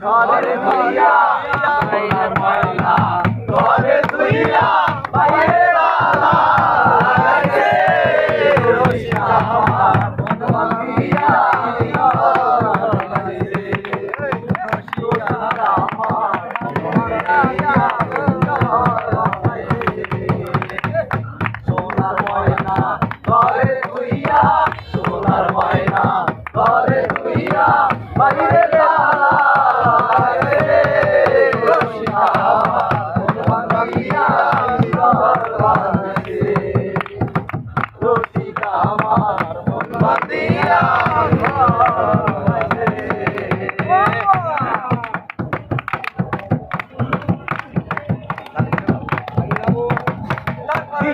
সবের ভরিয়া ঘরে হইয়া বাইরে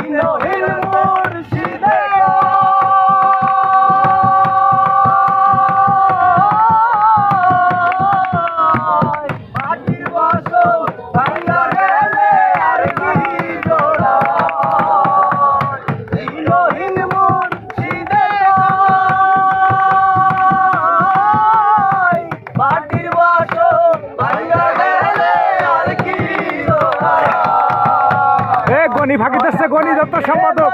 No, no, no. Gani ভাগিদাসে Gani Dutta সম্পাদক।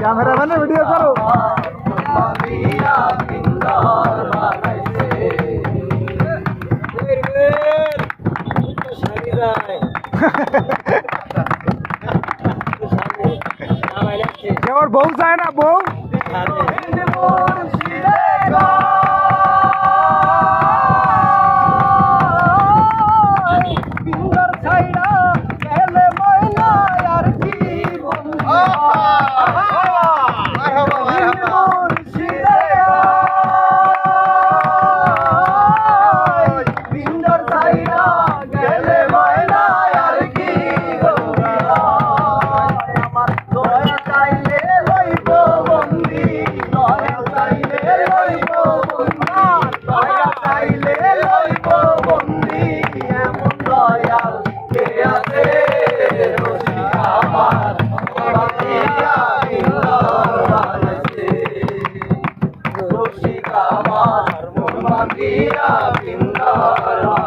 ক্যামেরাম্যানে ভিডিও করো। তোর বউ যায় না বউ Bye. रामा हर मुन मंदिरा बिंदा रामा